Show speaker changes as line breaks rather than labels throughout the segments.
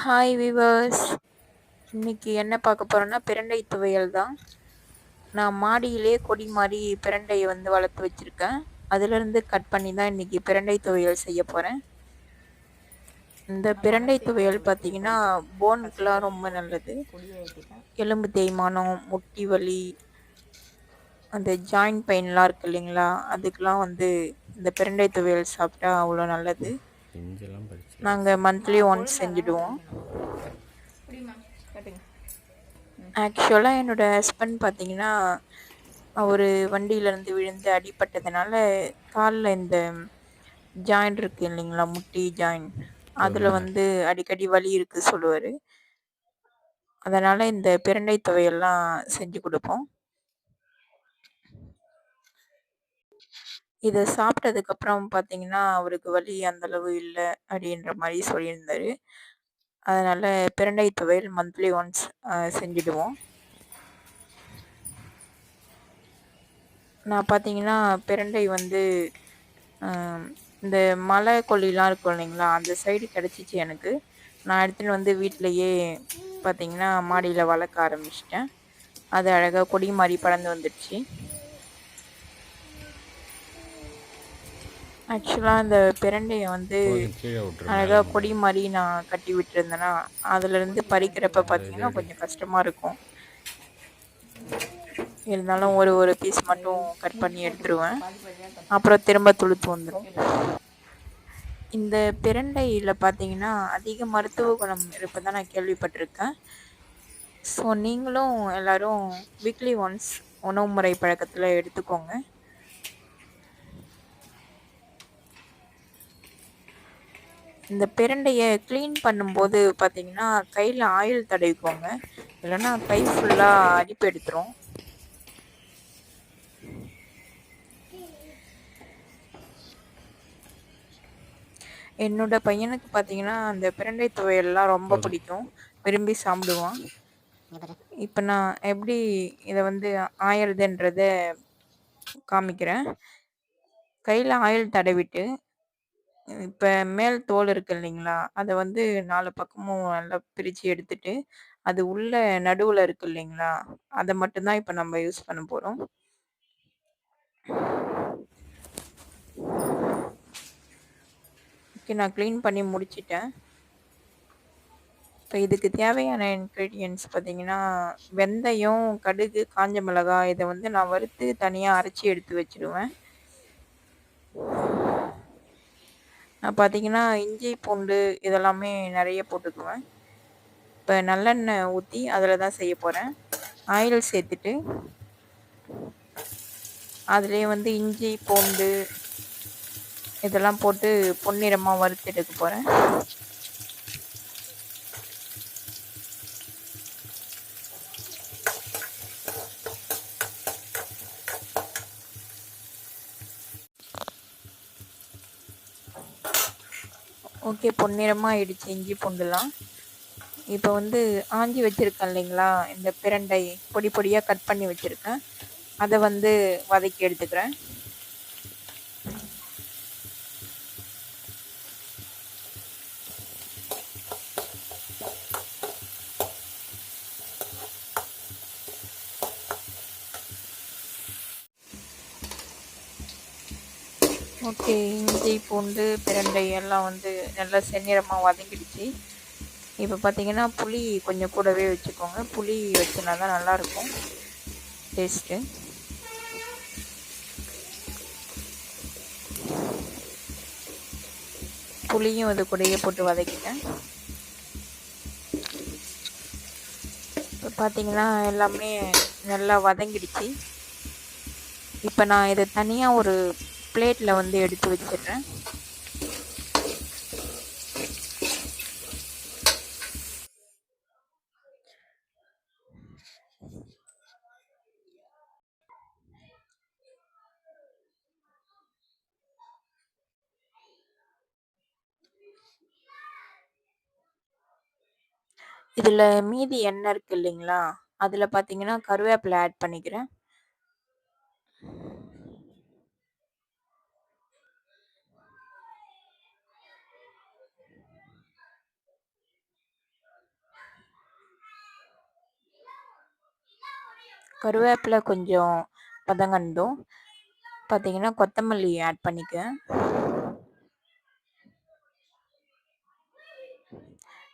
Hi viewers இன்னைக்கு என்ன பார்க்க போகிறோன்னா பிரண்டை துவையல் தான். நான் மாடியிலே கொடி மாதிரி பிரண்டையை வந்து வளர்த்து வச்சுருக்கேன். அதுலேருந்து கட் பண்ணி தான் இன்றைக்கி பிரண்டை துவையல் செய்ய போகிறேன் இந்த பிரண்டை துவையல் பார்த்தீங்கன்னா போனுக்கெலாம் ரொம்ப நல்லது. எலும்பு தேய்மானம் முட்டி வலி அந்த ஜாயிண்ட் பெயின்லாம் இருக்கு இல்லைங்களா? அதுக்கெலாம் வந்து இந்த பிரண்டை துவையல் சாப்பிட்டா அவ்வளோ நல்லது. நாங்கள் மந்த்லி ஒன்ஸ் செஞ்சுடுவோம். ஆக்சுவலாக என்னோடய ஹஸ்பண்ட் பார்த்தீங்கன்னா அவர் வண்டியிலேருந்து விழுந்து அடிப்பட்டதுனால காலில் இந்த ஜாயிண்ட் இருக்குது இல்லைங்களா முட்டி ஜாயிண்ட் அதில் வந்து அடிக்கடி வலி இருக்குது சொல்லுவார். அதனால் இந்த பிரண்டை துவையெல்லாம் செஞ்சு கொடுப்போம். இதை சாப்பிட்டதுக்கப்புறம் பார்த்தீங்கன்னா, அவருக்கு வலி அந்த அளவு இல்லை அப்படின்ற மாதிரி சொல்லியிருந்தாரு. அதனால் பிரண்டை துவையல் மந்த்லி ஒன்ஸ் செஞ்சிடுவோம் நான் பார்த்தீங்கன்னா, பிரண்டை வந்து இந்த மலை கொல்லிலாம் இருக்கும் இல்லைங்களா? அந்த சைடு கிடச்சிச்சு எனக்கு. நான் எடுத்துகிட்டு வந்து வீட்டிலையே பார்த்தீங்கன்னா, மாடியில் வளர்க்க ஆரம்பிச்சிட்டேன். அது அழகாக கொடி மாதிரி பறந்து வந்துடுச்சு. ஆக்சுவலாக இந்த பிரண்டையை வந்து அழகாக கொடி மாதிரி நான் கட்டி விட்டுருந்தேன்னா அதுலேருந்து பறிக்கிறப்ப பார்த்தீங்கன்னா கொஞ்சம் கஷ்டமாக இருக்கும். இருந்தாலும் ஒரு ஒரு பீஸ் மட்டும் கட் பண்ணி எடுத்துருவேன். அப்புறம் திரும்ப துளுத்து வந்துடும் இந்த பிரண்டையில் பார்த்தீங்கன்னா அதிக மருத்துவ குணம் இருப்பதான் நான் கேள்விப்பட்டிருக்கேன். ஸோ நீங்களும் எல்லோரும் வீக்லி ஒன்ஸ் உணவு முறை பழக்கத்தில் எடுத்துக்கோங்க. இந்த பிரண்டையை க்ளீன் பண்ணும்போது பார்த்தீங்கன்னா கையில் ஆயில் தடவிக்கோங்க. இல்லைன்னா கை ஃபுல்லாக அடிப்பு எடுத்துரும். என்னோட பையனுக்கு பார்த்தீங்கன்னா அந்த பிரண்டை துவையெல்லாம் ரொம்ப பிடிக்கும். விரும்பி சாப்பிடுவான். இப்போ நான் எப்படி இதை வந்து ஆயிடுதுன்றத காமிக்கிறேன். கையில் ஆயில் தடவிட்டு இப்ப மேல் தோல் இருக்கு இல்லைங்களா? அத வந்து நாலு பக்கமும் நல்லா பிரிச்சு எடுத்துட்டு, அது உள்ள நடுவுல இருக்கு இல்லைங்களா? அத மட்டும் தான் இப்ப நம்ம யூஸ் பண்ண போறோம். ஓகே. நான் க்ளீன் பண்ணி முடிச்சுட்டேன். இப்ப இதுக்கு தேவையான இன்கிரீடியன்ட்ஸ் பார்த்தீங்கன்னா, வெந்தயம், கடுகு, காஞ்ச மிளகாய் இத வந்து நான் வறுத்து தனியா அரைச்சு எடுத்து வச்சுருவேன். நான் பார்த்தீங்கன்னா இஞ்சி பூண்டு இதெல்லாமே நிறைய போட்டுக்குவேன். இப்போ நல்லெண்ணெய் ஊற்றி அதில் தான் செய்ய போகிறேன் ஆயில் சேர்த்துட்டு அதுலேயே வந்து இஞ்சி பூண்டு இதெல்லாம் போட்டு பொன்னிறமாக வறுத்து எடுக்க போகிறேன் ஓகே பொன்னிறமாக ஆயிடுச்சு இஞ்சி பூண்டுலாம். இப்போ வந்து ஆஞ்சி வச்சுருக்கேன் இல்லைங்களா? இந்த பிரண்டை பொடி பொடியாக கட் பண்ணி வச்சுருக்கேன். அதை வந்து வதக்கி எடுத்துக்கிறேன். ஓகே இஞ்சி பூண்டு பிரண்டை எல்லாம் வந்து நல்லா செந்நிறமாக வதங்கிடுச்சு. இப்போ பார்த்தீங்கன்னா புளி கொஞ்சம் கூடவே வச்சுக்கோங்க. புளி வச்சுனா தான் நல்லாயிருக்கும். டேஸ்ட்டு புளியும் அது கூடயே போட்டு வதக்கிட்டேன் இப்போ பார்த்தீங்கன்னா எல்லாமே நல்லா வதங்கிடுச்சு. இப்போ நான் இதை தனியாக ஒரு பிளேட்டில் வந்து எடுத்து வச்சிடுறேன். இதில் மீதி எண்ணெய் இருக்குது இல்லைங்களா? அதில் பார்த்தீங்கன்னா கருவேப்பிலை ஆட் பண்ணிக்கிறேன். கருவேப்பிலை கொஞ்சம் பதங்கண்டும். பார்த்தீங்கன்னா கொத்தமல்லி ஆட் பண்ணிக்க.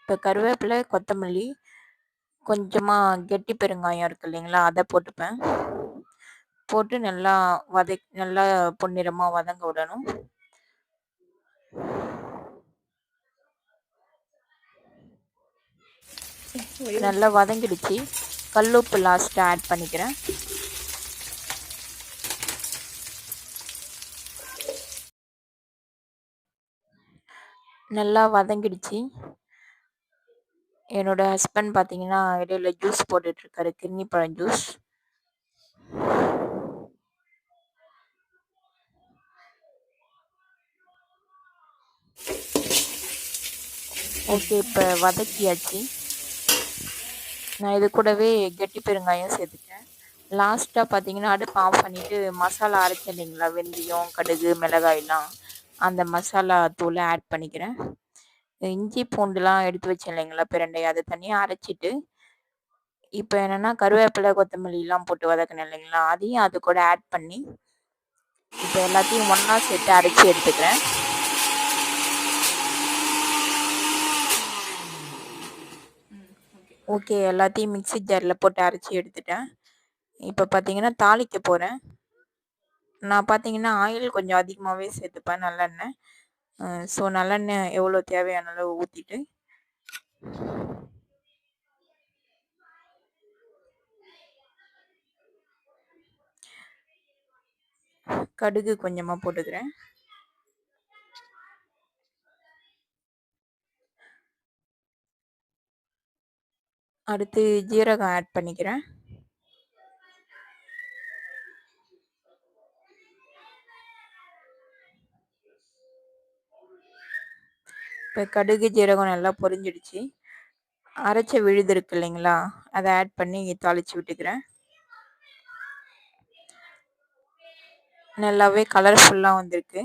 இப்போ கருவேப்பிலை கொத்தமல்லி கொஞ்சமாக கெட்டி பெருங்காயம் இருக்கு இல்லைங்களா அதை போட்டுப்பேன். போட்டு நல்லா வதை நல்லா பொன்னிறமாக வதங்க விடணும். நல்லா வதங்கிடுச்சு. கல்லுப்பு லாஸ்ட்டாக ஆட் பண்ணிக்கிறேன். நல்லா வதங்கிடுச்சு. என்னோட ஹஸ்பண்ட் பார்த்தீங்கன்னா இடையில ஜூஸ் போட்டுட்ருக்காரு கிர்னி பழம் ஜூஸ் ஓகே இப்போ வதக்கியாச்சு. நான் இது கூடவே கெட்டி பெருங்காயம் சேர்த்துட்டேன். லாஸ்ட்டாக பார்த்தீங்கன்னா அடுப்பு ஆஃப் பண்ணிவிட்டு மசாலா அரைச்சேன் இல்லைங்களா? வெந்தயம் கடுகு மிளகாயெல்லாம். அந்த மசாலா தூளை ஆட் பண்ணிக்கிறேன். இஞ்சி பூண்டுலாம் எடுத்து வச்சேன் இல்லைங்களா பிரண்டை. அதை தனியாக அரைச்சிட்டு இப்போ என்னென்னா கருவேப்பிலை கொத்தமல்லிலாம் போட்டு வதக்கினேன் இல்லைங்களா? அதையும் அது கூட ஆட் பண்ணி இப்போ எல்லாத்தையும் ஒன்றா சேர்த்து அரைச்சி எடுத்துக்கிறேன். ஓகே எல்லாத்தையும் மிக்சி ஜாரில் போட்டு அரைச்சி எடுத்துட்டேன். இப்போ பார்த்தீங்கன்னா தாளிக்க போகிறேன் நான் பார்த்தீங்கன்னா ஆயில் கொஞ்சம் அதிகமாகவே சேர்த்துப்பேன் நல்லெண்ணெய். ஸோ நல்லெண்ணெய் எவ்வளோ தேவையான அளவு ஊற்றிட்டு கடுகு கொஞ்சமாக போட்டுக்கிறேன். அடுத்து ஜீரகம் ஆட் பண்ணிக்கிறேன். இப்போ கடுகு ஜீரகம் நல்லா பொரிஞ்சிடுச்சு. அரைச்ச விழுது இருக்கு இல்லைங்களா அதை ஆட் பண்ணி தாளித்து விட்டுக்கிறேன். நல்லாவே கலர்ஃபுல்லாக வந்திருக்கு.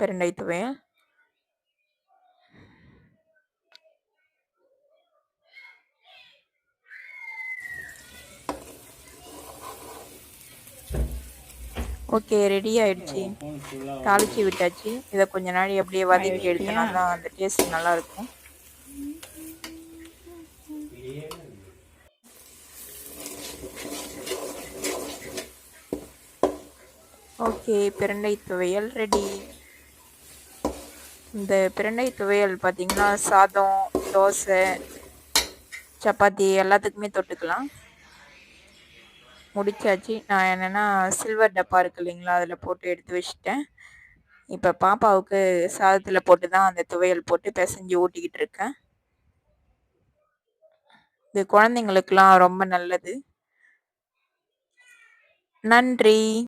பெருண்டை துவையல் ஓகே ரெடி ஆயிடுச்சு. தாளிச்சு விட்டாச்சு. இதை கொஞ்ச நாள் அப்படியே வதக்கி எடுத்தனா தான் அந்த டேஸ்ட் நல்லாயிருக்கும். ஓகே பிரண்டை துவையல் ரெடி இந்த பிரண்டை துவையல் பார்த்திங்கன்னா சாதம் தோசை சப்பாத்தி எல்லாத்துக்குமே தொட்டுக்கலாம். முடிச்சாச்சு. நான் என்னென்னா சில்வர் டப்பா இருக்கு இல்லைங்களா அதில் போட்டு எடுத்து வச்சுட்டேன். இப்போ பாப்பாவுக்கு சாதத்தில் போட்டு தான் அந்த துவையல் போட்டு பிசைஞ்சு ஊட்டிக்கிட்டு இருக்கேன். இது குழந்தைங்களுக்கெல்லாம் ரொம்ப நல்லது. நன்றி.